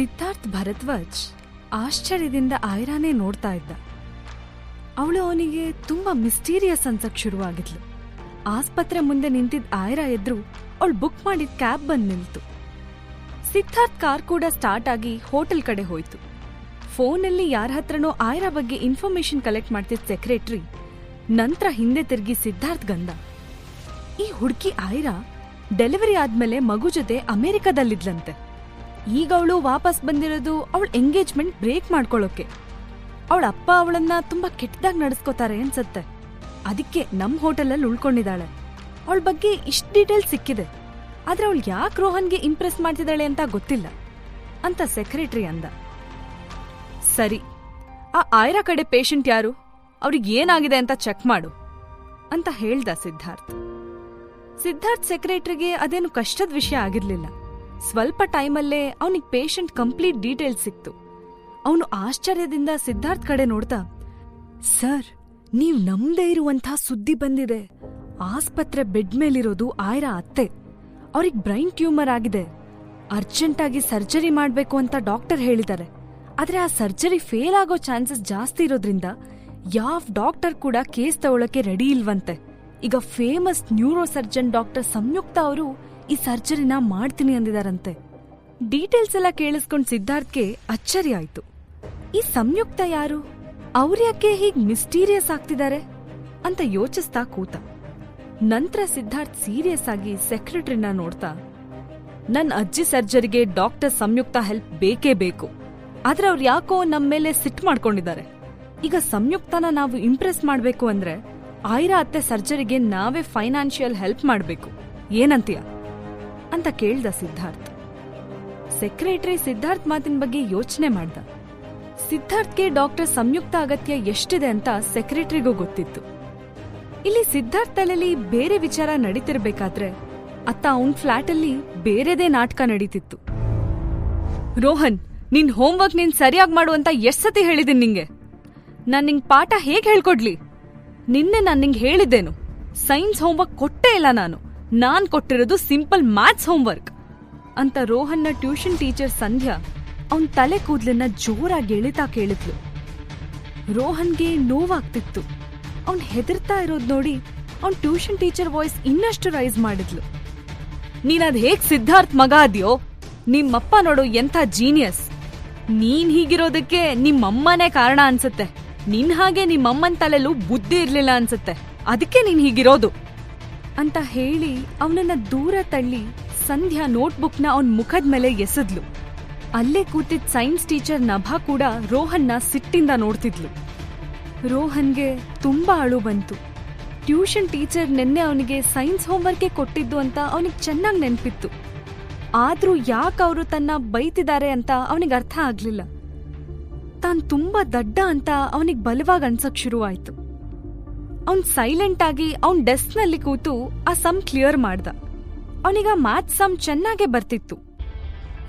ಸಿದ್ಧಾರ್ಥ್ ಭರದ್ವಾಜ್ ಆಶ್ಚರ್ಯದಿಂದ ಆಯ್ರಾನೇ ನೋಡ್ತಾ ಇದ್ದ. ಅವಳು ಅವನಿಗೆ ತುಂಬಾ ಮಿಸ್ಟೀರಿಯಸ್ ಅನ್ಸಕ್ ಶುರುವಾಗಿದ್ಲು. ಆಸ್ಪತ್ರೆ ಮುಂದೆ ನಿಂತಿದ್ದ ಆಯ್ರಾ ಎದ್ರು ಅವಳು ಬುಕ್ ಮಾಡಿದ ಕ್ಯಾಬ್ ಬಂದ್ ನಿಲ್ತು. ಸಿದ್ಧಾರ್ಥ್ ಕಾರ್ ಕೂಡ ಸ್ಟಾರ್ಟ್ ಆಗಿ ಹೋಟೆಲ್ ಕಡೆ ಹೋಯ್ತು. ಫೋನಲ್ಲಿ ಯಾರ ಹತ್ರನೋ ಆಯ್ರಾ ಬಗ್ಗೆ ಇನ್ಫಾರ್ಮೇಶನ್ ಕಲೆಕ್ಟ್ ಮಾಡ್ತಿದ್ದ ಸೆಕ್ರೆಟರಿ ನಂತರ ಹಿಂದೆ ತಿರುಗಿ ಸಿದ್ಧಾರ್ಥ್ ಗಂದ ಈ ಹುಡುಗಿ ಆಯ್ರಾ ಡೆಲಿವರಿ ಆದ್ಮೇಲೆ ಮಗು ಜೊತೆ ಅಮೆರಿಕದಲ್ಲಿದ್ಲಂತೆ. ಈಗ ಅವಳು ವಾಪಸ್ ಬಂದಿರೋದು ಅವಳ ಎಂಗೇಜ್ಮೆಂಟ್ ಬ್ರೇಕ್ ಮಾಡ್ಕೊಳ್ಳೋಕೆ. ಅವಳ ಅಪ್ಪ ಅವಳನ್ನ ತುಂಬಾ ಕೆಟ್ಟದಾಗಿ ನಡೆಸ್ಕೋತಾರೆ ಅನ್ಸತ್ತೆ. ಅದಕ್ಕೆ ನಮ್ ಹೋಟೆಲಲ್ಲಿ ಉಳ್ಕೊಂಡಿದ್ದಾಳೆ. ಅವಳ ಬಗ್ಗೆ ಇಷ್ಟ್ ಡೀಟೇಲ್ ಸಿಕ್ಕಿದೆ. ಆದ್ರೆ ಅವಳು ಯಾಕ್ ರೋಹನ್ಗೆ ಇಂಪ್ರೆಸ್ ಮಾಡ್ತಿದ್ದಾಳೆ ಅಂತ ಗೊತ್ತಿಲ್ಲ. ಅಂತ ಸೆಕ್ರೆಟರಿ ಅಂದ. ಸರಿ, ಆ ಆಯ್ರಾ ಕಡೆ ಪೇಷಂಟ್ ಯಾರು? ಅವ್ರಿಗೆ ಏನಾಗಿದೆ ಅಂತ ಚೆಕ್ ಮಾಡು, ಅಂತ ಹೇಳ್ದ ಸಿದ್ಧಾರ್ಥ್. ಸಿದ್ಧಾರ್ಥ್ ಸೆಕ್ರೆಟರಿಗೆ ಅದೇನು ಕಷ್ಟದ ವಿಷಯ ಆಗಿರ್ಲಿಲ್ಲ. ಸ್ವಲ್ಪ ಟೈಮಲ್ಲೇ ಅವನಿಗೆ ಪೇಷಂಟ್ ಕಂಪ್ಲೀಟ್ ಡೀಟೇಲ್ಸ್ ಸಿಕ್ತು. ಅವನು ಆಶ್ಚರ್ಯದಿಂದ ಸಿದ್ಧಾರ್ಥ್ ಕಡೆ ನೋಡ್ತಾ, ಸರ್, ನೀವ್ ನಮ್ದೇ ಇರುವಂಥ ಸುದ್ದಿ ಬಂದಿದೆ. ಆಸ್ಪತ್ರೆ ಬೆಡ್ ಮೇಲಿರೋದು ಆಯ್ರಾ ಅತ್ತೆ. ಅವ್ರಿಗೆ ಬ್ರೈನ್ ಟ್ಯೂಮರ್ ಆಗಿದೆ. ಅರ್ಜೆಂಟ್ ಆಗಿ ಸರ್ಜರಿ ಮಾಡ್ಬೇಕು ಅಂತ ಡಾಕ್ಟರ್ ಹೇಳಿದ್ದಾರೆ. ಆದ್ರೆ ಆ ಸರ್ಜರಿ ಫೇಲ್ ಆಗೋ ಚಾನ್ಸಸ್ ಜಾಸ್ತಿ ಇರೋದ್ರಿಂದ ಯಾವ ಡಾಕ್ಟರ್ ಕೂಡ ಕೇಸ್ ತಗೊಳಕ್ಕೆ ರೆಡಿ ಇಲ್ವಂತೆ. ಈಗ famous neuro surgeon doctor Samyuktha ಅವರು ಈ ಸರ್ಜರಿನ ಮಾಡ್ತೀನಿ ಅಂದಿದಾರಂತೆ. ಡೀಟೇಲ್ಸ್ ಎಲ್ಲ ಕೇಳಿಸ್ಕೊಂಡ್ ಸಿದ್ಧಾರ್ಥ್ಗೆ ಅಚ್ಚರಿ ಆಯ್ತು. ಈ ಸಂಯುಕ್ತ ಯಾರು? ಅವ್ರ್ಯಾಕೆ ಹೀಗ್ ಮಿಸ್ಟೀರಿಯಸ್ ಆಗ್ತಿದ್ದಾರೆ? ಅಂತ ಯೋಚಿಸ್ತಾ ಕೂತ. ನಂತರ ಸಿದ್ಧಾರ್ಥ್ ಸೀರಿಯಸ್ ಆಗಿ ಸೆಕ್ರೆಟರಿನ ನೋಡ್ತಾ, ನನ್ ಅಜ್ಜಿ ಸರ್ಜರಿಗೆ ಡಾಕ್ಟರ್ ಸಂಯುಕ್ತ ಹೆಲ್ಪ್ ಬೇಕೇ ಬೇಕು. ಆದ್ರೆ ಅವ್ರು ಯಾಕೋ ನಮ್ ಮೇಲೆ ಸಿಟ್ ಮಾಡ್ಕೊಂಡಿದ್ದಾರೆ. ಈಗ ಸಂಯುಕ್ತನ ನಾವು ಇಂಪ್ರೆಸ್ ಮಾಡ್ಬೇಕು ಅಂದ್ರೆ, ಆಯ್ರಾ ಅತ್ತೆ ಸರ್ಜರಿಗೆ ನಾವೇ ಫೈನಾನ್ಷಿಯಲ್ ಹೆಲ್ಪ್ ಮಾಡ್ಬೇಕು. ಏನಂತೀಯ? ಅಂತ ಕೇಳ್ದ ಸಿದ್ಧಾರ್ಥ್. ಸೆಕ್ರೆಟರಿ ಸಿದ್ಧಾರ್ಥ್ ಮಾತಿನ ಬಗ್ಗೆ ಯೋಚನೆ ಮಾಡ್ದ. ಸಿದ್ಧಾರ್ಥ್ಗೆ ಡಾಕ್ಟರ್ ಸಂಯುಕ್ತ ಅಗತ್ಯ ಎಷ್ಟಿದೆ ಅಂತ ಸೆಕ್ರೆಟರಿಗೂ ಗೊತ್ತಿತ್ತು. ಇಲ್ಲಿ ಸಿದ್ಧಾರ್ಥ್ ತಲೆಲಿ ಬೇರೆ ವಿಚಾರ ನಡೀತಿರ್ಬೇಕಾದ್ರೆ ಅತ್ತ ಅವನ್ ಫ್ಲಾಟಲ್ಲಿ ಬೇರೆದೇ ನಾಟಕ ನಡೀತಿತ್ತು. ರೋಹನ್, ನಿನ್ ಹೋಮ್ವರ್ಕ್ ನೀನ್ ಸರಿಯಾಗಿ ಮಾಡು ಅಂತ ಎಷ್ಟ್ ಸತಿ ಹೇಳಿದೀನಿ ನಿಂಗೆ? ನಾನ್ ನಿಂಗ್ ಪಾಠ ಹೇಗ್ ಹೇಳ್ಕೊಡ್ಲಿ? ನಿನ್ನೆ ನಾನ್ ನಿಂಗೆ ಹೇಳಿದ್ದೇನು. ಸೈನ್ಸ್ ಹೋಮ್ವರ್ಕ್ ಕೊಟ್ಟೇ ಇಲ್ಲ ನಾನು. ನಾನ್ ಕೊಟ್ಟಿರೋದು ಸಿಂಪಲ್ ಮ್ಯಾಥ್ಸ್ ಹೋಮ್ವರ್ಕ್. ಅಂತ ರೋಹನ್ನ ಟ್ಯೂಷನ್ ಟೀಚರ್ ಸಂಧ್ಯಾ ಅವನ್ ತಲೆ ಕೂದಲನ್ನ ಜೋರಾಗಿ ಎಳಿತಾ ಕೇಳಿದ್ಲು. ರೋಹನ್ಗೆ ನೋವಾಗ್ತಿತ್ತು. ಅವ್ನ್ ಹೆದರ್ತಾ ಇರೋದ್ ನೋಡಿ ಅವ್ನ್ ಟ್ಯೂಷನ್ ಟೀಚರ್ ವಾಯ್ಸ್ ಇನ್ನಷ್ಟು ರೈಸ್ ಮಾಡಿದ್ಲು. ನೀನದ್ ಹೇಗ್ ಸಿದ್ಧಾರ್ಥ್ ಮಗ ಅದ್ಯೋ? ನಿಮ್ಮಪ್ಪ ನೋಡು ಎಂಥ ಜೀನಿಯಸ್. ನೀನ್ ಹೀಗಿರೋದಕ್ಕೆ ನಿಮ್ಮಮ್ಮನೇ ಕಾರಣ ಅನ್ಸುತ್ತೆ. ನಿನ್ ಹಾಗೆ ನಿಮ್ಮಮ್ಮನ್ ತಲೆಲೂ ಬುದ್ಧಿ ಇರ್ಲಿಲ್ಲ ಅನ್ಸುತ್ತೆ. ಅದಕ್ಕೆ ನೀನ್ ಹೀಗಿರೋದು. ಅಂತ ಹೇಳಿ ಅವನನ್ನ ದೂರ ತಳ್ಳಿ ಸಂಧ್ಯಾ ನೋಟ್ಬುಕ್ನ ಅವನ್ ಮುಖದ ಮೇಲೆ ಎಸೆದ್ಲು. ಅಲ್ಲೇ ಕೂತಿದ್ದ ಸೈನ್ಸ್ ಟೀಚರ್ ನಭಾ ಕೂಡ ರೋಹನ್ನ ಸಿಟ್ಟಿಂದ ನೋಡ್ತಿದ್ಲು. ರೋಹನ್ಗೆ ತುಂಬಾ ಅಳು ಬಂತು. ಟ್ಯೂಷನ್ ಟೀಚರ್ ನಿನ್ನೆ ಅವನಿಗೆ ಸೈನ್ಸ್ ಹೋಮ್ವರ್ಕೆ ಕೊಟ್ಟಿದ್ದು ಅಂತ ಅವನಿಗೆ ಚೆನ್ನಾಗಿ ನೆನಪಿತ್ತು. ಆದ್ರೂ ಯಾಕೆ ಅವರು ತನ್ನ ಬೈತಿದ್ದಾರೆ ಅಂತ ಅವನಿಗೆ ಅರ್ಥ ಆಗ್ಲಿಲ್ಲ. ತಾನು ತುಂಬಾ ದಡ್ಡ ಅಂತ ಅವನಿಗೆ ಬಲವಾಗಿ ಅನ್ಸಕ್ ಶುರುವಾಯ್ತು. ಅವನ್ ಸೈಲೆಂಟ್ ಆಗಿ ಅವನ್ ಡೆಸ್ಕ್ನಲ್ಲಿ ಕೂತು ಆ ಸಮ್ ಕ್ಲಿಯರ್ ಮಾಡ್ದ. ಅವನಿಗ ಮ್ಯಾಥ್ ಸಮ್ ಚೆನ್ನಾಗೆ ಬರ್ತಿತ್ತು.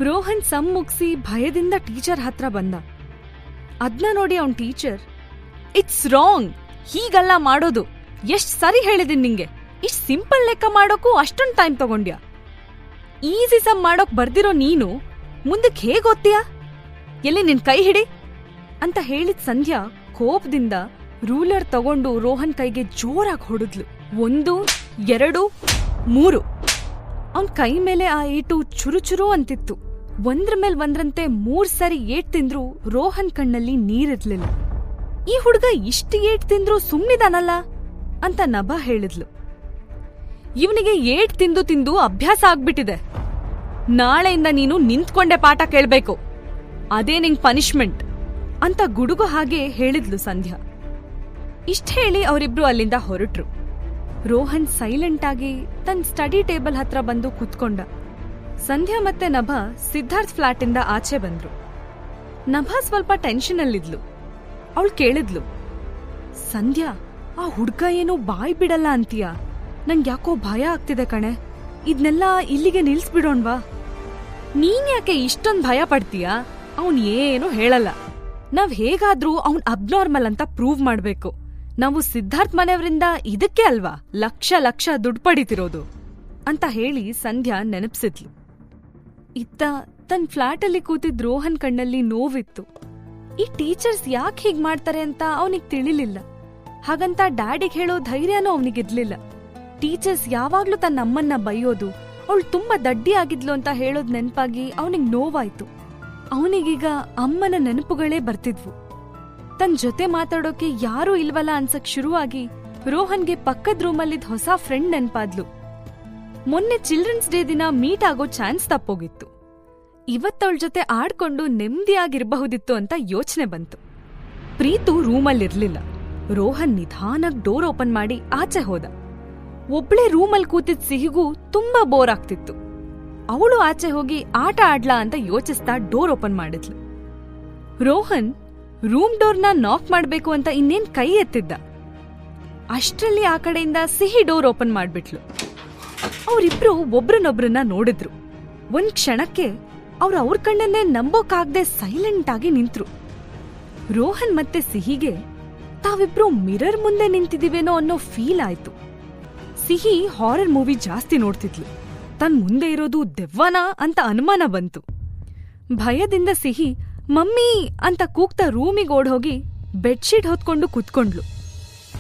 ರೋಹನ್ ಸಮ್ ಮುಗಿಸಿ ಭಯದಿಂದ ಟೀಚರ್ ಹತ್ರ ಬಂದ. ಅದ್ನ ನೋಡಿ ಅವನ್ ಟೀಚರ್ ಇಟ್ಸ್ ರಾಂಗ್ ಹೀಗಲ್ಲ ಮಾಡೋದು. ಎಷ್ಟ್ ಸರಿ ಹೇಳಿದೀನಿ ನಿಂಗೆ. ಇಷ್ಟ್ ಸಿಂಪಲ್ ಲೆಕ್ಕ ಮಾಡೋಕ್ಕೂ ಅಷ್ಟೊಂದ್ ಟೈಮ್ ತಗೊಂಡ್ಯಾ? ಈಸಿ ಸಮ್ ಮಾಡೋಕ್ ಬರ್ದಿರೋ ನೀನು ಮುಂದಕ್ಕೆ ಹೇಗ್ ಓದ್ತೀಯಾ? ಎಲ್ಲಿ ನಿನ್ ಕೈ ಹಿಡಿ? ಅಂತ ಹೇಳಿದ ಸಂಧ್ಯಾ ಕೋಪದಿಂದ ರೂಲರ್ ತಗೊಂಡು ರೋಹನ್ ಕೈಗೆ ಜೋರಾಗಿ ಹೊಡೆದ್ಲು. ಒಂದು, ಎರಡು, ಮೂರು. ಅವನ್ ಕೈ ಮೇಲೆ ಆ ಏಟು ಚುರುಚುರು ಅಂತಿತ್ತು. ಒಂದ್ರ ಮೇಲ್ ಒಂದ್ರಂತೆ ಮೂರ್ ಸಾರಿ ಏಟ್ ತಿಂದ್ರು ರೋಹನ್ ಕಣ್ಣಲ್ಲಿ ನೀರಿರ್ಲಿಲ್ಲ. ಈ ಹುಡುಗ ಇಷ್ಟು ಏಟ್ ತಿಂದ್ರು ಸುಮ್ನಿದಾನಲ್ಲ ಅಂತ ನಭ ಹೇಳಿದ್ಲು. ಇವನಿಗೆ ಏಟ್ ತಿಂದು ತಿಂದು ಅಭ್ಯಾಸ ಆಗ್ಬಿಟ್ಟಿದೆ. ನಾಳೆಯಿಂದ ನೀನು ನಿಂತ್ಕೊಂಡೆ ಪಾಠ ಕೇಳ್ಬೇಕು. ಅದೇ ನಿಂಗ್ ಪನಿಷ್ಮೆಂಟ್ ಅಂತ ಗುಡುಗು ಹಾಗೆ ಹೇಳಿದ್ಲು ಸಂಧ್ಯಾ. ಇಷ್ಟ ಹೇಳಿ ಅವರಿಬ್ರು ಅಲ್ಲಿಂದ ಹೊರಟ್ರು. ರೋಹನ್ ಸೈಲೆಂಟ್ ಆಗಿ ತನ್ನ ಸ್ಟಡಿ ಟೇಬಲ್ ಹತ್ರ ಬಂದು ಕುತ್ಕೊಂಡ. ಸಂಧ್ಯಾ ಮತ್ತೆ ನಭ ಸಿದ್ಧಾರ್ಥ್ ಇಂದ ಆಚೆ ಬಂದ್ರು. ನಭ ಸ್ವಲ್ಪ ಟೆನ್ಷನ್ ಅಲ್ಲಿದ್ಲು. ಅವಳು ಕೇಳಿದ್ಲು, ಸಂಧ್ಯಾ, ಆ ಹುಡ್ಗ ಏನೋ ಬಾಯ್ ಬಿಡಲ್ಲ ಅಂತೀಯ? ನಂಗೆ ಯಾಕೋ ಭಯ ಆಗ್ತಿದೆ ಕಣೆ. ಇದ್ನೆಲ್ಲ ಇಲ್ಲಿಗೆ ನಿಲ್ಸ್ಬಿಡೋಣ್ವಾ? ನೀನ್ ಯಾಕೆ ಇಷ್ಟೊಂದ್ ಭಯ ಪಡ್ತೀಯಾ? ಅವನ್ ಏನು ಹೇಳಲ್ಲ. ನಾವ್ ಹೇಗಾದ್ರೂ ಅವನ್ ಅಬ್ನಾರ್ಮಲ್ ಅಂತ ಪ್ರೂವ್ ಮಾಡ್ಬೇಕು. ನಾವು ಸಿದ್ಧಾರ್ಥ್ ಮನೆಯವರಿಂದ ಇದಕ್ಕೆ ಅಲ್ವಾ ಲಕ್ಷ ಲಕ್ಷ ದುಡ್ಡು ಪಡಿತಿರೋದು? ಅಂತ ಹೇಳಿ ಸಂಧ್ಯಾ ನೆನಪಿಸಿದ್ಲು. ಇತ್ತ ತನ್ನ ಫ್ಲಾಟಲ್ಲಿ ಕೂತಿದ್ ರೋಹನ್ ಕಣ್ಣಲ್ಲಿ ನೋವಿತ್ತು. ಈ ಟೀಚರ್ಸ್ ಯಾಕೆ ಹೀಗ್ ಮಾಡ್ತಾರೆ ಅಂತ ಅವನಿಗೆ ತಿಳಿಲಿಲ್ಲ. ಹಾಗಂತ ಡ್ಯಾಡಿಗೆ ಹೇಳೋ ಧೈರ್ಯನೂ ಅವನಿಗಿರ್ಲಿಲ್ಲ ಟೀಚರ್ಸ್ ಯಾವಾಗ್ಲೂ ತನ್ನ ಅಮ್ಮನ್ನ ಬೈಯೋದು, ಅವಳು ತುಂಬಾ ದಡ್ಡಿ ಆಗಿದ್ಲು ಅಂತ ಹೇಳೋದ್ ನೆನಪಾಗಿ ಅವನಿಗೆ ನೋವಾಯ್ತು. ಅವನಿಗೀಗ ಅಮ್ಮನ ನೆನಪುಗಳೇ ಬರ್ತಿದ್ವು. ತನ್ ಜೊತೆ ಮಾತಾಡೋಕೆ ಯಾರೂ ಇಲ್ವಲ್ಲ ಅನ್ಸಕ್ ಶುರುವಾಗಿ ರೋಹನ್ಗೆ ಪಕ್ಕದ ರೂಮಲ್ಲಿದ್ ಹೊಸ ಫ್ರೆಂಡ್ ನೆನ್ಪಾದ್ಲು. ಮೊನ್ನೆ ಚಿಲ್ಡ್ರನ್ಸ್ ಡೇ ದಿನ ಮೀಟ್ ಆಗೋ ಚಾನ್ಸ್ ತಪ್ಪೋಗಿತ್ತು. ಇವತ್ತವಳ ಜೊತೆ ಆಡ್ಕೊಂಡು ನೆಮ್ಮದಿಯಾಗಿರ್ಬಹುದಿತ್ತು ಅಂತ ಯೋಚನೆ ಬಂತು. ಪ್ರೀತು ರೂಮಲ್ಲಿರ್ಲಿಲ್ಲ. ರೋಹನ್ ನಿಧಾನಕ್ ಡೋರ್ ಓಪನ್ ಮಾಡಿ ಆಚೆ ಹೋದ. ಒಬ್ಳೇ ರೂಮಲ್ ಕೂತಿದ್ ಸಿಹಿಗೂ ತುಂಬಾ ಬೋರ್ ಆಗ್ತಿತ್ತು. ಅವಳು ಆಚೆ ಹೋಗಿ ಆಟ ಆಡ್ಲಾ ಅಂತ ಯೋಚಿಸ್ತಾ ಡೋರ್ ಓಪನ್ ಮಾಡಿದ್ಲು. ರೋಹನ್ ರೂಮ್ ಡೋರ್ನ ನಾಕ್ ಮಾಡಬೇಕು ಅಂತ ಇನ್ನೇನ್ ಕೈ ಎತ್ತಿದ್ದ. ಅಷ್ಟ್ರಲ್ಲಿ ಆ ಕಡೆಯಿಂದ ಸಿಹಿ ಡೋರ್ ಓಪನ್ ಮಾಡ್ಬಿಟ್ಲು. ಅವರಿಬ್ರು ಒಬ್ರನ್ನೊಬ್ರನ್ನ ನೋಡಿದ್ರು. ಒಂದ್ ಕ್ಷಣಕ್ಕೆ ಅವ್ರು ಅವ್ರ ಕಣ್ಣನ್ನೇ ನಂಬೋಕಾಗ್ದೆ ಸೈಲೆಂಟ್ ಆಗಿ ನಿಂತ್ರು. ರೋಹನ್ ಮತ್ತೆ ಸಿಹಿಗೆ ತಾವಿಬ್ರು ಮಿರರ್ ಮುಂದೆ ನಿಂತಿದೀವೇನೋ ಅನ್ನೋ ಫೀಲ್ ಆಯ್ತು. ಸಿಹಿ ಹಾರರ್ ಮೂವಿ ಜಾಸ್ತಿ ನೋಡ್ತಿದ್ಲು. ತನ್ ಮುಂದೆ ಇರೋದು ದೆವ್ವನಾ ಅಂತ ಅನುಮಾನ ಬಂತು. ಭಯದಿಂದ ಸಿಹಿ ಮಮ್ಮಿ ಅಂತ ಕೂಗ್ತಾ ರೂಮಿಗೆ ಓಡ್ಹೋಗಿ ಬೆಡ್ಶೀಟ್ ಹೊತ್ಕೊಂಡು ಕುತ್ಕೊಂಡ್ಲು.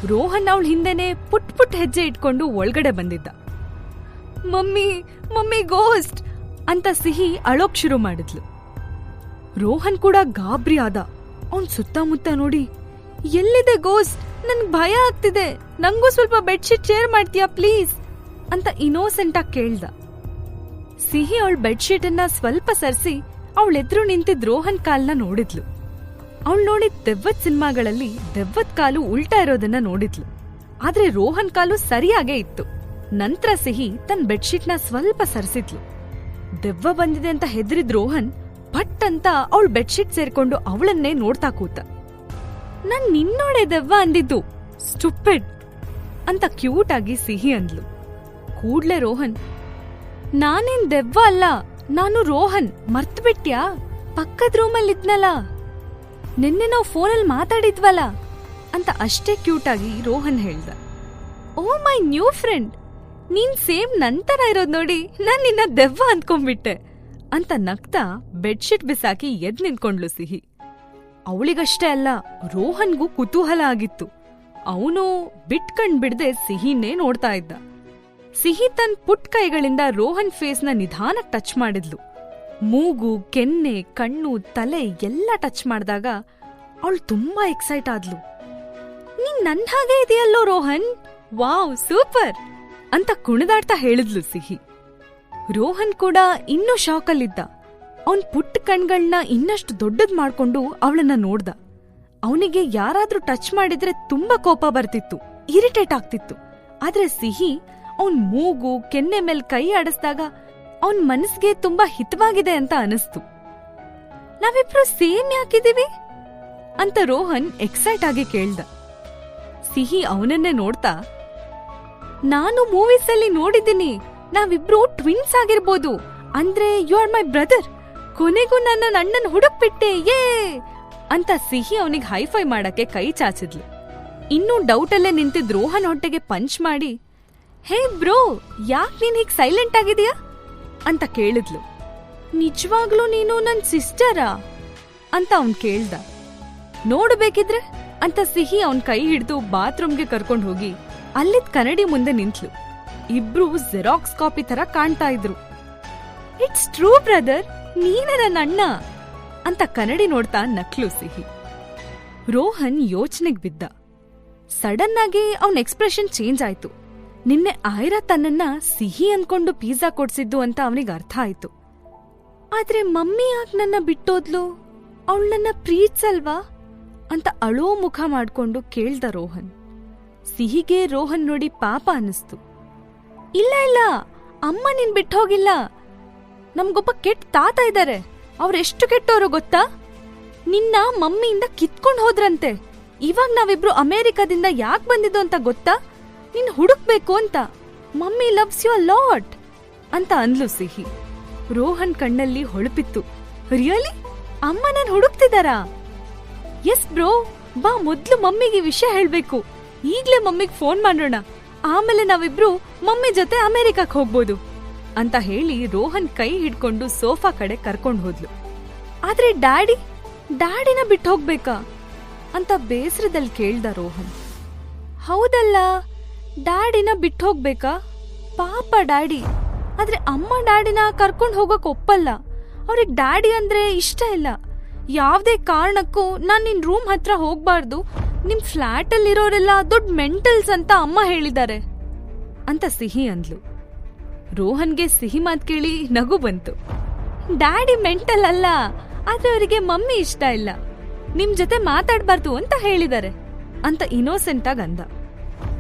ರೋಹನ್ ಅವಳ ಹಿಂದೆನೆ ಪುಟ್ ಪುಟ್ ಹೆಜ್ಜೆ ಇಟ್ಕೊಂಡು ಒಳಗಡೆ ಬಂದಿದ್ದ. ಮಮ್ಮಿ ಮಮ್ಮಿ ಗೋಸ್ಟ್ ಅಂತ ಸಿಹಿ ಅಳೋಕ್ ಶುರು ಮಾಡಿದ್ಲು. ರೋಹನ್ ಕೂಡ ಗಾಬ್ರಿ ಆದ. ಅವನ್ ಸುತ್ತಮುತ್ತ ನೋಡಿ, ಎಲ್ಲಿದೆ ಗೋಸ್ಟ್? ನನ್ಗ್ ಭಯ ಆಗ್ತಿದೆ. ನಂಗೂ ಸ್ವಲ್ಪ ಬೆಡ್ಶೀಟ್ ಶೇರ್ ಮಾಡ್ತೀಯಾ ಪ್ಲೀಸ್? ಅಂತ ಇನೋಸೆಂಟ್ ಆಗಿ ಕೇಳ್ದ. ಸಿಹಿ ಅವಳ ಬೆಡ್ಶೀಟ್ ಅನ್ನ ಸ್ವಲ್ಪ ಸರಿಸಿ ಅವಳೆದ್ರು ನಿಂತಿದ್ ರೋಹನ್ ಕಾಲ್ನ ನೋಡಿದ್ಲು. ಅವಳು ನೋಡಿದ ದೆವ್ವದ್ ಸಿನಿಮಾಗಳಲ್ಲಿ ದೆವ್ವದ್ ಕಾಲು ಉಲ್ಟಾ ಇರೋದನ್ನ ನೋಡಿದ್ಲು. ಆದ್ರೆ ರೋಹನ್ ಕಾಲು ಸರಿಯಾಗೇ ಇತ್ತು. ನಂತರ ಸಿಹಿ ತನ್ನ ಬೆಡ್ಶೀಟ್ನ ಸ್ವಲ್ಪ ಸರಿಸಿದ್ಲು. ದೆವ್ವ ಬಂದಿದೆ ಅಂತ ಹೆದರಿದ್ ರೋಹನ್ ಪಟ್ ಅಂತ ಅವಳ ಬೆಡ್ಶೀಟ್ ಸೇರ್ಕೊಂಡು ಅವಳನ್ನೇ ನೋಡ್ತಾ ಕೂತ. ನಾನ್ ನಿನ್ನೋಡೆ ದೆವ್ವ ಅಂದಿದ್ದು. ಸ್ಟುಪಿಡ್ ಅಂತ ಕ್ಯೂಟ್ ಆಗಿ ಸಿಹಿ ಅಂದ್ಲು. ಕೂಡ್ಲೆ ರೋಹನ್, ನಾನೇನ್ ದೆವ್ವ ಅಲ್ಲ. ನಾನು ರೋಹನ್, ಮರ್ತ್ಬಿಟ್ಯಾ? ಪಕ್ಕದ ರೂಮಲ್ಲಿ ಇದ್ನಲ್ಲ ನಿನ್ನೆ ನಾವು ಫೋನಲ್ಲಿ ಮಾತಾಡಿದ್ವಲ್ಲ ಅಂತ ಅಷ್ಟೇ ಕ್ಯೂಟ್ ಆಗಿ ರೋಹನ್ ಹೇಳ್ದ. ಓ ಮೈ ನ್ಯೂ ಫ್ರೆಂಡ್, ನೀನ್ ಸೇಮ್ ನಂತರ ಇರೋದ್ ನೋಡಿ ನಾನ್ ನಿನ್ನ ದೆವ್ವ ಅಂದ್ಕೊಂಡ್ಬಿಟ್ಟೆ ಅಂತ ನಗ್ತಾ ಬೆಡ್ಶೀಟ್ ಬಿಸಾಕಿ ಎದ್ ನಿಂತ್ಕೊಂಡ್ಲು ಸಿಹಿ. ಅವಳಿಗಷ್ಟೇ ಅಲ್ಲ, ರೋಹನ್ಗೂ ಕುತೂಹಲ ಆಗಿತ್ತು. ಅವನು ಬಿಟ್ಕಂಡ್ ಬಿಡದೆ ಸಿಹಿನೇ ನೋಡ್ತಾ ಇದ್ದ. ಸಿಹಿ ತನ್ ಪುಟ್ ಕೈಗಳಿಂದ ರೋಹನ್ ಫೇಸ್ನ ನಿಧಾನ ಟಚ್ ಮಾಡಿದ್ಲು. ಮೂಗು, ಕೆನ್ನೆ, ಕಣ್ಣು, ತಲೆ ಎಲ್ಲ ಟಚ್ ಮಾಡಿದಾಗ ಅವಳು ತುಂಬಾ ಎಕ್ಸೈಟ್ ಆದ್ಲು. ನೀನ್ ನನ್ ಹಾಗೆ ಇದೆಯಲ್ಲೋ ರೋಹನ್? Wow, super! ಅಂತ ಕುಣಿದಾಡ್ತಾ ಹೇಳಿದ್ಲು ಸಿಹಿ. ರೋಹನ್ ಕೂಡ ಇನ್ನೂ ಶಾಕಲ್ಲಿದ್ದ. ಅವನ್ ಪುಟ್ಟ ಕಣ್ಗಳನ್ನ ಇನ್ನಷ್ಟು ದೊಡ್ಡದ್ ಮಾಡ್ಕೊಂಡು ಅವಳನ್ನ ನೋಡ್ದ. ಅವನಿಗೆ ಯಾರಾದ್ರೂ ಟಚ್ ಮಾಡಿದ್ರೆ ತುಂಬಾ ಕೋಪ ಬರ್ತಿತ್ತು, ಇರಿಟೇಟ್ ಆಗ್ತಿತ್ತು. ಆದ್ರೆ ಸಿಹಿ ಅವನ್ ಮೂಗು ಕೆನ್ನೆ ಮೇಲ್ ಕೈ ಆಡಿಸ್ದಾಗ ಅವನ್ ಮನಸ್ಸಿಗೆ ತುಂಬಾ ಹಿತವಾಗಿದೆ ಅಂತ ಅನಿಸ್ತು. ನಾವಿಬ್ರು ಸೇಮ್ ಯಾಕಿದೀವಿ ಅಂತ ರೋಹನ್ ಎಕ್ಸೈಟ್ ಆಗಿ ಕೇಳ್ದ. ಸಿಹಿ ಅವನನ್ನೇ ನೋಡ್ತಾ, ನಾನು ಮೂವೀಸ್ ಅಲ್ಲಿ ನೋಡಿದ್ದೀನಿ. ನಾವಿಬ್ರು ಟ್ವಿನ್ಸ್ ಆಗಿರ್ಬೋದು. ಅಂದ್ರೆ ಯು ಆರ್ ಮೈ ಬ್ರದರ್. ಕೊನೆಗೂ ನನ್ನ ಅಣ್ಣನ್ ಹುಡುಕ್ಬಿಟ್ಟೆ ಏ ಅಂತ ಸಿಹಿ ಅವನಿಗೆ ಹೈಫೈ ಮಾಡಕ್ಕೆ ಕೈ ಚಾಚಿದ್ಲು. ಇನ್ನೂ ಡೌಟಲ್ಲೇ ನಿಂತಿದ್ ರೋಹನ್ ಹೊಟ್ಟೆಗೆ ಪಂಚ್ ಮಾಡಿ ಹೇ ಬ್ರೋ, ಯಾಕ್ ನೀನ್ ಹೀಗ್ ಸೈಲೆಂಟ್ ಆಗಿದೀಯಾ ಅಂತ ಕೇಳಿದ್ಲು. ನಿಜವಾಗ್ಲೂ ನೀನು ನನ್ ಸಿಸ್ಟರಾ ಅಂತ ಅವನ್ ಕೇಳ್ದ. ನೋಡ್ಬೇಕಿದ್ರೆ ಅಂತ ಸಿಹಿ ಅವನ್ ಕೈ ಹಿಡಿದು ಬಾತ್ರೂಮ್ಗೆ ಕರ್ಕೊಂಡು ಹೋಗಿ ಅಲ್ಲಿದ್ ಕನ್ನಡಿ ಮುಂದೆ ನಿಂತ್ಲು. ಇಬ್ರು ಜೆರಾಕ್ಸ್ ಕಾಪಿ ತರ ಕಾಣ್ತಾ ಇದ್ರು. ಇಟ್ಸ್ ಟ್ರೂ ಬ್ರದರ್ ನೀನೇ ನನ್ನ ಅಣ್ಣ. ಅಂತ ಕನ್ನಡಿ ನೋಡ್ತಾ ನಕ್ಲು ಸಿಹಿ. ರೋಹನ್ ಯೋಚನೆಗ್ ಬಿದ್ದ. ಸಡನ್ ಆಗಿ ಅವನ್ ಎಕ್ಸ್ಪ್ರೆಷನ್ ಚೇಂಜ್ ಆಯ್ತು. ನಿನ್ನೆ ಆಯ್ರಾ ತನ್ನನ್ನ ಸಿಹಿ ಅನ್ಕೊಂಡು ಪಿಜ್ಜಾ ಕೊಡ್ಸಿದ್ದು ಅಂತ ಅವನಿಗೆ ಅರ್ಥ ಆಯ್ತು. ಆದ್ರೆ ಮಮ್ಮಿ ಯಾಕೆ ನನ್ನ ಬಿಟ್ಟೋದ್ಲು? ಅವಳನ್ನ ಪ್ರೀತ್ಸಲ್ವಾ? ಅಂತ ಅಳೋ ಮುಖ ಮಾಡ್ಕೊಂಡು ಕೇಳ್ದ ರೋಹನ್. ಸಿಹಿಗೆ ರೋಹನ್ ನೋಡಿ ಪಾಪ ಅನ್ನಿಸ್ತು. ಇಲ್ಲ ಇಲ್ಲ, ಅಮ್ಮ ನಿನ್ ಬಿಟ್ಟೋಗಿಲ್ಲ. ನಮ್ಗೊಬ್ಬ ಕೆಟ್ಟ ತಾತ ಇದ್ದಾರೆ ಅವ್ರೆಷ್ಟು ಕೆಟ್ಟವರು ಗೊತ್ತಾ? ನಿನ್ನ ಮಮ್ಮಿಯಿಂದ ಕಿತ್ಕೊಂಡು ಹೋದ್ರಂತೆ. ಇವಾಗ ನಾವಿಬ್ರು ಅಮೆರಿಕದಿಂದ ಯಾಕೆ ಬಂದಿದ್ದು ಅಂತ ಗೊತ್ತಾ? ನಿನ್ ಹುಡುಕ್ಬೇಕು ಅಂತ. ಮಮ್ಮಿ ಲವ್ಸ್ ಯು ಲಾಟ್ ಅಂತ ಅಂದ್ಲು ಸಿಹಿ. ರೋಹನ್ ಕಣ್ಣಲ್ಲಿ ಹೊಳಪಿತ್ತು. ರಿಯಲಿ ಅಮ್ಮ ನನ್ ಹುಡುಕ್ತಿದಾರಾ ಎಸ್ ಬ್ರೋ ಬಾ ಮೊದ್ಲು ಮಮ್ಮಿಗೆ ವಿಷಯ ಹೇಳ್ಬೇಕು. ಈಗ್ಲೇ ಮಮ್ಮಿಗೆ ಫೋನ್ ಮಾಡೋಣ. ಆಮೇಲೆ ನಾವಿಬ್ರು ಮಮ್ಮಿ ಜೊತೆ ಅಮೆರಿಕಕ್ಕೆ ಹೋಗ್ಬೋದು. ಅಂತ ಹೇಳಿ ರೋಹನ್ ಕೈ ಹಿಡ್ಕೊಂಡು ಸೋಫಾ ಕಡೆ ಕರ್ಕೊಂಡು ಹೋದ್ಲು. ಆದ್ರೆ ಡ್ಯಾಡಿ, ಡ್ಯಾಡಿನ ಬಿಟ್ಟು ಹೋಗ್ಬೇಕಾ? ಅಂತ ಬೇಸರದಲ್ಲಿ ಕೇಳ್ದ ರೋಹನ್. ಹೌದಲ್ಲ ಡ್ಯಾಡಿನ ಬಿಟ್ಟು ಹೋಗ್ಬೇಕಾ ಪಾಪ ಡ್ಯಾಡಿ. ಆದರೆ ಅಮ್ಮ ಡ್ಯಾಡಿನ ಕರ್ಕೊಂಡು ಹೋಗೋಕೆ ಒಪ್ಪಲ್ಲ. ಅವ್ರಿಗೆ ಡ್ಯಾಡಿ ಅಂದ್ರೆ ಇಷ್ಟ ಇಲ್ಲ. ಯಾವುದೇ ಕಾರಣಕ್ಕೂ ನಾನು ನಿನ್ನ ರೂಮ್ ಹತ್ರ ಹೋಗಬಾರ್ದು. ನಿಮ್ಮ ಫ್ಲಾಟ್ ಅಲ್ಲಿರೋರೆಲ್ಲ ದೊಡ್ಡ ಮೆಂಟಲ್ಸ್ ಅಂತ ಅಮ್ಮ ಹೇಳಿದ್ದಾರೆ. ಅಂತ ಸಿಹಿ ಅಂದ್ಲು. ರೋಹನ್ಗೆ ಸಿಹಿ ಮಾತು ಕೇಳಿ ನಗು ಬಂತು. ಡ್ಯಾಡಿ ಮೆಂಟಲ್ ಅಲ್ಲ ಆದರೆ ಅವರಿಗೆ ಮಮ್ಮಿ ಇಷ್ಟ ಇಲ್ಲ. ನಿಮ್ ಜೊತೆ ಮಾತಾಡಬಾರ್ದು ಅಂತ ಹೇಳಿದ್ದಾರೆ. ಅಂತ ಇನ್ನೋಸೆಂಟ್ ಆಗಿ ಅಂದ.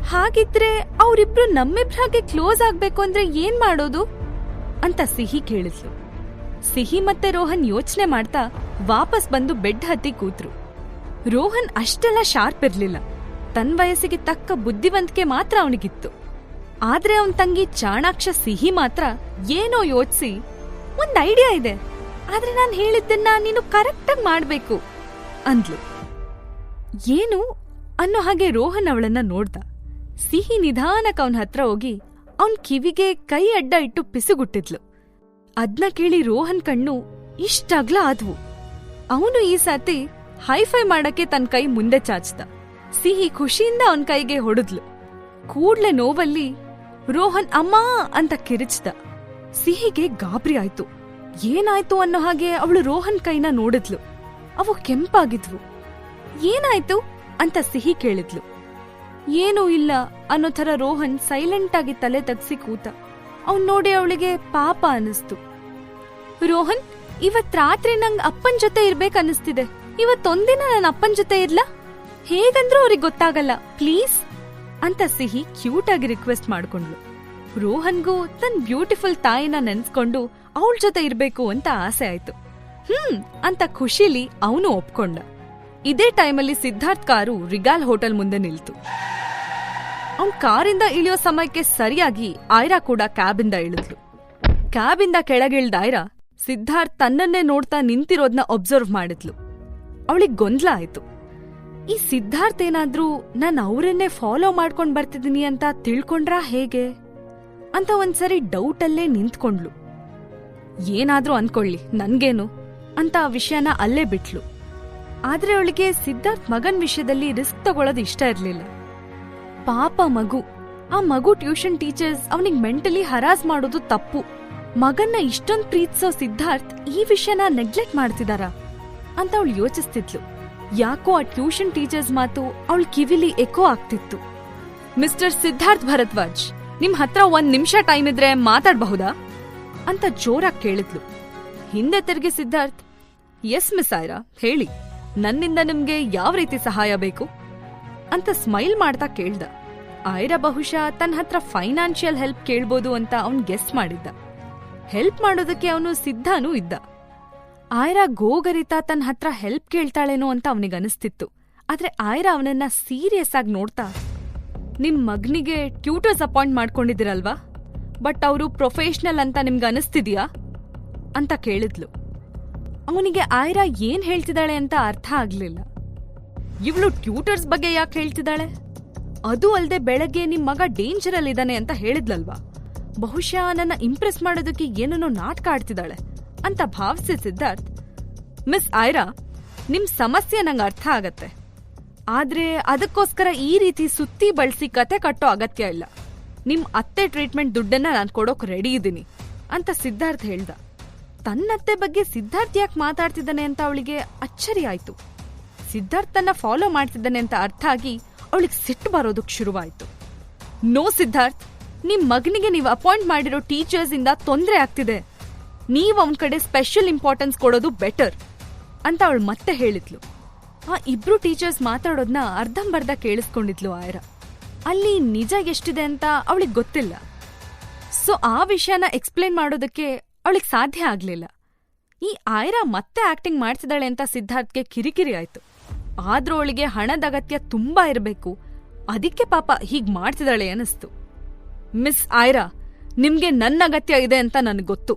ಹಾಗಿದ್ರೆ ಅವರಿಬ್ರು ನಮ್ಮಿಬ್ರಾಗೆ ಕ್ಲೋಸ್ ಆಗ್ಬೇಕು ಅಂದ್ರೆ ಏನ್ ಮಾಡೋದು? ಅಂತ ಸಿಹಿ ಕೇಳಿದ್ಲು. ಸಿಹಿ ಮತ್ತೆ ರೋಹನ್ ಯೋಚನೆ ಮಾಡ್ತಾ ವಾಪಸ್ ಬಂದು ಬೆಡ್ ಹತ್ತಿ ಕೂತ್ರು. ರೋಹನ್ ಅಷ್ಟೆಲ್ಲ ಶಾರ್ಪ್ ಇರ್ಲಿಲ್ಲ. ತನ್ ವಯಸ್ಸಿಗೆ ತಕ್ಕ ಬುದ್ಧಿವಂತಿಕೆ ಮಾತ್ರ ಅವನಿಗಿತ್ತು. ಆದ್ರೆ ಅವನ್ ತಂಗಿ ಚಾಣಾಕ್ಷ ಸಿಹಿ ಮಾತ್ರ ಏನೋ ಯೋಚಿಸಿ ಒಂದ್ ಐಡಿಯಾ ಇದೆ. ಆದ್ರೆ ನಾನ್ ಹೇಳಿದ್ದನ್ನ ನೀನು ಕರೆಕ್ಟಾಗಿ ಮಾಡ್ಬೇಕು, ಅಂದ್ಲು. ಏನು ಅನ್ನೋ ಹಾಗೆ ರೋಹನ್ ಅವಳನ್ನ ನೋಡ್ದ. ಸಿಹಿ ನಿಧಾನಕ್ ಅವನ ಹತ್ರ ಹೋಗಿ ಅವನ್ ಕಿವಿಗೆ ಕೈ ಅಡ್ಡ ಇಟ್ಟು ಪಿಸುಗುಟ್ಟಿದ್ಲು. ಅದ್ನ ಕೇಳಿ ರೋಹನ್ ಕಣ್ಣು ಇಷ್ಟಾಗ್ಲ ಆದ್ವು. ಅವನು ಈ ಸಾತಿ ಹೈಫೈ ಮಾಡಕ್ಕೆ ತನ್ನ ಕೈ ಮುಂದೆ ಚಾಚ್ದ. ಸಿಹಿ ಖುಷಿಯಿಂದ ಅವನ್ ಕೈಗೆ ಹೊಡೆದ್ಲು. ಕೂಡ್ಲೆ ನೋವಲ್ಲಿ ರೋಹನ್ ಅಮ್ಮ ಅಂತ ಕಿರಿಚ್ದ. ಸಿಹಿಗೆ ಗಾಬರಿ ಆಯ್ತು. ಏನಾಯ್ತು ಅನ್ನೋ ಹಾಗೆ ಅವಳು ರೋಹನ್ ಕೈನ ನೋಡಿದ್ಲು. ಅವು ಕೆಂಪಾಗಿದ್ವು. ಏನಾಯ್ತು ಅಂತ ಸಿಹಿ ಕೇಳಿದ್ಲು. ಏನೂ ಇಲ್ಲ ಅನ್ನೋ ಥರ ರೋಹನ್ ಸೈಲೆಂಟ್ ಆಗಿ ತಲೆ ತಗ್ಸಿ ಕೂತ. ಅವ್ನ್ ನೋಡಿ ಅವಳಿಗೆ ಪಾಪ ಅನಿಸ್ತು ರೋಹನ್, ಇವತ್ ರಾತ್ರಿ ನಂಗ್ ಅಪ್ಪನ್ ಜೊತೆ ಇರ್ಬೇಕು ಅನಿಸ್ತಿದೆ ಇವತ್ತೊಂದಿನ ನನ್ನ ಅಪ್ಪನ್ ಜೊತೆ ಇರ್ಲಾ? ಹೇಗಂದ್ರೂ ಅವ್ರಿಗೆ ಗೊತ್ತಾಗಲ್ಲ, ಪ್ಲೀಸ್? ಅಂತ ಸಿಹಿ ಕ್ಯೂಟ್ ಆಗಿ ರಿಕ್ವೆಸ್ಟ್ ಮಾಡ್ಕೊಂಡ್ಲು ರೋಹನ್ಗೂ ತನ್ ಬ್ಯೂಟಿಫುಲ್ ತಾಯಿನ ನೆನ್ಸ್ಕೊಂಡು ಅವಳ ಜೊತೆ ಇರ್ಬೇಕು ಅಂತ ಆಸೆ ಆಯ್ತು. ಹ್ಮ್, ಅಂತ ಖುಷಿಲಿ ಅವನು ಒಪ್ಕೊಂಡ ಇದೇ ಟೈಮಲ್ಲಿ ಸಿದ್ಧಾರ್ಥ್ ಕಾರು ರಿಗಾಲ್ ಹೋಟೆಲ್ ಮುಂದೆ ನಿಲ್ತು. ಅವ್ನ್ ಕಾರಿಂದ ಇಳಿಯೋ ಸಮಯಕ್ಕೆ ಸರಿಯಾಗಿ ಆಯ್ರಾ ಕೂಡ ಕ್ಯಾಬಿಂದ ಇಳಿದ್ಲು. ಕ್ಯಾಬಿಂದ ಕೆಳಗಿಳ್ದ ಆಯ್ರಾ ಸಿದ್ಧಾರ್ಥ್ ತನ್ನನ್ನೇ ನೋಡ್ತಾ ನಿಂತಿರೋದ್ನ ಒಬ್ಸರ್ವ್ ಮಾಡಿದ್ಲು. ಅವಳಿಗೆ ಗೊಂದಲ ಆಯ್ತು. ಈ ಸಿದ್ಧಾರ್ಥ್ ಏನಾದ್ರೂ ನಾನು ಅವರನ್ನೇ ಫಾಲೋ ಮಾಡ್ಕೊಂಡ್ ಬರ್ತಿದ್ದೀನಿ ಅಂತ ತಿಳ್ಕೊಂಡ್ರಾ ಹೇಗೆ? ಅಂತ ಒಂದ್ಸರಿ ಡೌಟಲ್ಲೇ ನಿಂತ್ಕೊಂಡ್ಲು ಏನಾದ್ರೂ ಅನ್ಕೊಳ್ಳಿ, ನನ್ಗೇನು? ಅಂತ ಆ ವಿಷಯನ ಅಲ್ಲೇ ಬಿಟ್ಲು. ಆದ್ರೆ ಅವಳಿಗೆ ಸಿದ್ಧಾರ್ಥ್ ಮಗನ್ ವಿಷಯದಲ್ಲಿ ರಿಸ್ಕ್ ತಗೊಳ್ಳೋದು ಇಷ್ಟ ಇರ್ಲಿಲ್ಲ. ಪಾಪ ಮಗು. ಆ ಮಗು ಟ್ಯೂಷನ್ ಟೀಚರ್ಸ್ ಅವನಿಗೆ ಮೆಂಟಲಿ ಹರಾಸ್ ಮಾಡೋದು ತಪ್ಪು. ಮಗನ್ನ ಇಷ್ಟೊಂದ್ ಪ್ರೀತಿಸೋ ಸಿದ್ಧಾರ್ಥ್ ಈ ವಿಷಯನ ನೆಗ್ಲೆಕ್ಟ್ ಮಾಡ್ತಿದಾರ? ಅಂತ ಅವಳು ಯೋಚಿಸ್ತಿದ್ಲು. ಯಾಕೋ ಆ ಟ್ಯೂಷನ್ ಟೀಚರ್ಸ್ ಮಾತು ಅವಳ ಕಿವಿಲಿ ಎಕೋ ಆಗ್ತಿತ್ತು. ಮಿಸ್ಟರ್ ಸಿದ್ಧಾರ್ಥ್ ಭರದ್ವಾಜ್, ನಿಮ್ ಹತ್ರ ಒಂದ್ ನಿಮಿಷ ಟೈಮ್ ಇದ್ರೆ ಮಾತಾಡ್ಬಹುದಾ? ಅಂತ ಜೋರಾಗಿ ಕೇಳಿದ್ಲು. ಹಿಂದೆ ತಿರುಗಿ ಸಿದ್ಧಾರ್ಥ್, ಎಸ್ ಮಿಸ್ ಆಯ್ರಾ? ಹೇಳಿ. ನನ್ನಿಂದ ನಿಮ್ಗೆ ಯಾವ ರೀತಿ ಸಹಾಯ ಬೇಕು? ಅಂತ ಸ್ಮೈಲ್ ಮಾಡ್ತಾ ಕೇಳ್ದ. ಆಯ್ರಾ ಬಹುಶಃ ತನ್ನ ಹತ್ರ ಫೈನಾನ್ಷಿಯಲ್ ಹೆಲ್ಪ್ ಕೇಳ್ಬೋದು ಅಂತ ಅವನ್ ಗೆಸ್ ಮಾಡಿದ್ದ. ಹೆಲ್ಪ್ ಮಾಡೋದಕ್ಕೆ ಅವನು ಸಿದ್ಧನೂ ಇದ್ದ. ಆಯ್ರಾ ಗೋಗರಿತಾ ತನ್ನ ಹತ್ರ ಹೆಲ್ಪ್ ಕೇಳ್ತಾಳೇನೋ ಅಂತ ಅವನಿಗನಿಸ್ತಿತ್ತು ಆದ್ರೆ ಆಯ್ರಾ ಅವನನ್ನ ಸೀರಿಯಸ್ ಆಗಿ ನೋಡ್ತಾ, ನಿಮ್ ಮಗನಿಗೆ ಟ್ಯೂಟರ್ಸ್ ಅಪಾಯಿಂಟ್ ಮಾಡ್ಕೊಂಡಿದ್ದೀರಲ್ವಾ? ಬಟ್ ಅವರು ಪ್ರೊಫೆಷನಲ್ ಅಂತ ನಿಮ್ಗೆ ಅನಿಸ್ತಿದ್ಯಾ? ಅಂತ ಕೇಳಿದ್ಲು. ಅವನಿಗೆ ಆಯ್ರಾ ಏನ್ ಹೇಳ್ತಿದ್ದಾಳೆ ಅಂತ ಅರ್ಥ ಆಗ್ಲಿಲ್ಲ. ಇವಳು ಟ್ಯೂಟರ್ಸ್ ಬಗ್ಗೆ ಯಾಕೆ ಹೇಳ್ತಿದ್ದಾಳೆ? ಅದು ಅಲ್ಲದೆ ಬೆಳಗ್ಗೆ ನಿಮ್ ಮಗ ಡೇಂಜರ್ ಇದ್ದಾನೆ ಅಂತ ಹೇಳಿದ್ಲಲ್ವಾ? ಬಹುಶಃ ನನ್ನ ಇಂಪ್ರೆಸ್ ಮಾಡೋದಕ್ಕೆ ಏನನ್ನೋ ನಾಟಕ ಆಡ್ತಿದ್ದಾಳೆ ಅಂತ ಭಾವಿಸಿ ಸಿದ್ಧಾರ್ಥ್, ಮಿಸ್ ಆಯ್ರಾ, ನಿಮ್ ಸಮಸ್ಯೆ ನಂಗೆ ಅರ್ಥ ಆಗತ್ತೆ. ಆದ್ರೆ ಅದಕ್ಕೋಸ್ಕರ ಈ ರೀತಿ ಸುತ್ತಿ ಬಳಸಿ ಕತೆ ಕಟ್ಟೋ ಅಗತ್ಯ ಇಲ್ಲ. ನಿಮ್ ಅತ್ತೆ ಟ್ರೀಟ್ಮೆಂಟ್ ದುಡ್ಡನ್ನ ನಾನು ಕೊಡೋಕ್ ರೆಡಿ ಇದ್ದೀನಿ ಅಂತ ಸಿದ್ಧಾರ್ಥ್ ಹೇಳ್ದ. ತನ್ನತ್ತೆ ಬಗ್ಗೆ ಸಿದ್ಧಾರ್ಥ್ ಯಾಕೆ ಮಾತಾಡ್ತಿದ್ದಾನೆ ಅಂತ ಅವಳಿಗೆ ಅಚ್ಚರಿ ಆಯ್ತು. ಸಿದ್ಧಾರ್ಥ್ ಫಾಲೋ ಮಾಡ್ತಿದ್ದಾನೆ ಅಂತ ಅರ್ಥ ಆಗಿ ಅವಳಿಗೆ ಸಿಟ್ಟು ಬರೋದಕ್ಕೆ ಶುರುವಾಯಿತು. ನೋ ಸಿದ್ಧಾರ್ಥ್, ನಿಮ್ ಮಗನಿಗೆ ನೀವು ಅಪಾಯಿಂಟ್ ಮಾಡಿರೋ ಟೀಚರ್ಸ್ ಇಂದ ತೊಂದರೆ ಆಗ್ತಿದೆ. ನೀವು ಅವನ ಕಡೆ ಸ್ಪೆಷಲ್ ಇಂಪಾರ್ಟೆನ್ಸ್ ಕೊಡೋದು ಬೆಟರ್ ಅಂತ ಅವಳು ಮತ್ತೆ ಹೇಳಿದ್ಲು. ಆ ಇಬ್ರು ಟೀಚರ್ಸ್ ಮಾತಾಡೋದನ್ನ ಅರ್ಧಂಬರ್ಧ ಕೇಳಿಸ್ಕೊಂಡಿದ್ಲು ಆಯರ. ಅಲ್ಲಿ ನಿಜ ಎಷ್ಟಿದೆ ಅಂತ ಅವಳಿಗೆ ಗೊತ್ತಿಲ್ಲ. ಸೊ ಆ ವಿಷಯನ ಎಕ್ಸ್ಪ್ಲೇನ್ ಮಾಡೋದಕ್ಕೆ ಅವಳಿಗೆ ಸಾಧ್ಯ ಆಗ್ಲಿಲ್ಲ. ಈ ಆಯ್ರಾ ಮತ್ತೆ ಆಕ್ಟಿಂಗ್ ಮಾಡ್ತಿದ್ದಾಳೆ ಅಂತ ಸಿದ್ಧಾರ್ಥ್ಗೆ ಕಿರಿಕಿರಿ ಆಯ್ತು. ಆದ್ರೂ ಅವಳಿಗೆ ಹಣದ ಅಗತ್ಯ ತುಂಬಾ ಇರಬೇಕು. ಅದಕ್ಕೆ ಪಾಪ ಹೀಗ್ ಮಾಡ್ತಿದಾಳೆ ಅನಿಸ್ತು ಮಿಸ್ ಆಯ್ರಾ, ನಿಮ್ಗೆ ನನ್ನ ಅಗತ್ಯ ಇದೆ ಅಂತ ನನಗೆ ಗೊತ್ತು.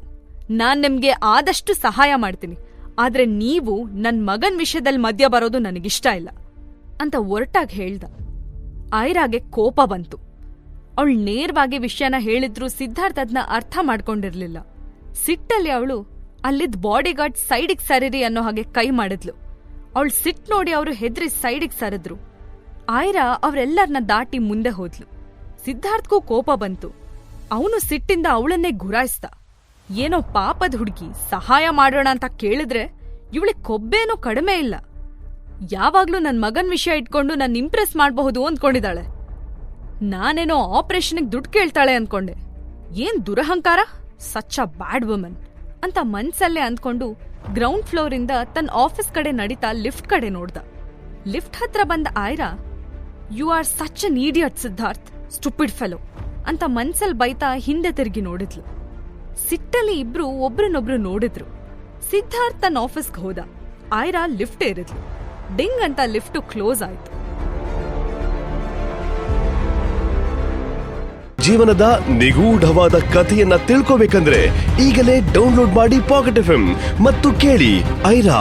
ನಾನ್ ನಿಮ್ಗೆ ಆದಷ್ಟು ಸಹಾಯ ಮಾಡ್ತೀನಿ. ಆದ್ರೆ ನೀವು ನನ್ ಮಗನ್ ವಿಷಯದಲ್ಲಿ ಮಧ್ಯ ಬರೋದು ನನಗಿಷ್ಟ ಇಲ್ಲ ಅಂತ ಒರಟಾಗಿ ಹೇಳ್ದ. ಆಯ್ರಾಗೆ ಕೋಪ ಬಂತು. ಅವಳು ನೇರವಾಗಿ ವಿಷಯನ ಹೇಳಿದ್ರು ಸಿದ್ಧಾರ್ಥ್ ಅದನ್ನ ಅರ್ಥ ಮಾಡ್ಕೊಂಡಿರ್ಲಿಲ್ಲ. ಸಿಟ್ಟಲ್ಲಿ ಅವಳು ಅಲ್ಲಿದ್ದ ಬಾಡಿಗಾರ್ಡ್ ಸೈಡಿಗೆ ಸರಿರಿ ಅನ್ನೋ ಹಾಗೆ ಕೈ ಮಾಡಿದ್ಲು. ಅವಳು ಸಿಟ್ ನೋಡಿ ಅವರು ಹೆದ್ರಿ ಸೈಡಿಗೆ ಸರಿದ್ರು. ಆಯ್ರಾ ಅವರೆಲ್ಲರನ್ನ ದಾಟಿ ಮುಂದೆ ಹೋದ್ಲು. ಸಿದ್ಧಾರ್ಥ್ಗೂ ಕೋಪ ಬಂತು. ಅವನು ಸಿಟ್ಟಿಂದ ಅವಳನ್ನೇ ಗುರಾಯಿಸ್ದ. ಏನೋ ಪಾಪದ ಹುಡುಗಿ, ಸಹಾಯ ಮಾಡೋಣ ಅಂತ ಕೇಳಿದ್ರೆ ಇವಳಿಗೆ ಕೊಬ್ಬೇನೂ ಕಡಿಮೆ ಇಲ್ಲ. ಯಾವಾಗ್ಲೂ ನನ್ ಮಗನ್ ವಿಷಯ ಇಟ್ಕೊಂಡು ನನ್ನ ಇಂಪ್ರೆಸ್ ಮಾಡಬಹುದು ಅಂದ್ಕೊಂಡಿದ್ದಾಳೆ. ನಾನೇನೋ ಆಪರೇಷನ್ಗೆ ದುಡ್ಡು ಕೇಳ್ತಾಳೆ ಅನ್ಕೊಂಡೆ ಏನ್ ದುರಹಂಕಾರ? ಸಚ್ಚ ಬ್ಯಾಡ್ ವುಮನ್ ಅಂತ ಮನ್ಸಲ್ಲೇ ಅಂದ್ಕೊಂಡು ಗ್ರೌಂಡ್ ಫ್ಲೋರಿಂದ ತನ್ನ ಆಫೀಸ್ ಕಡೆ ನಡೀತಾ ಲಿಫ್ಟ್ ಕಡೆ ನೋಡ್ದ. ಲಿಫ್ಟ್ ಹತ್ರ ಬಂದ Aira you are such an idiot Siddharth stupid fellow ಅಂತ ಮನ್ಸಲ್ ಬೈತಾ ಹಿಂದೆ ತಿರುಗಿ ನೋಡಿದ್ಲು. ಸಿಟ್ಟಲ್ಲಿ ಇಬ್ರು ಒಬ್ರನ್ನೊಬ್ರು ನೋಡಿದ್ರು. ಸಿದ್ಧಾರ್ಥ್ ತನ್ನ ಆಫೀಸ್ಗೆ ಹೋದ. ಆಯ್ರಾ ಲಿಫ್ಟ್ ಏರಿದ್ಲು. ಡಿಂಗ್ ಅಂತ ಲಿಫ್ಟು ಕ್ಲೋಸ್ ಆಯ್ತು. ಜೀವನದ ನಿಗೂಢವಾದ ಕಥೆಯನ್ನ ತಿಳ್ಕೋಬೇಕಂದ್ರೆ ಈಗಲೇ ಡೌನ್ಲೋಡ್ ಮಾಡಿ ಪಾಕೆಟ್ ಎಫ್ ಮತ್ತು ಕೇಳಿ ಐರಾ.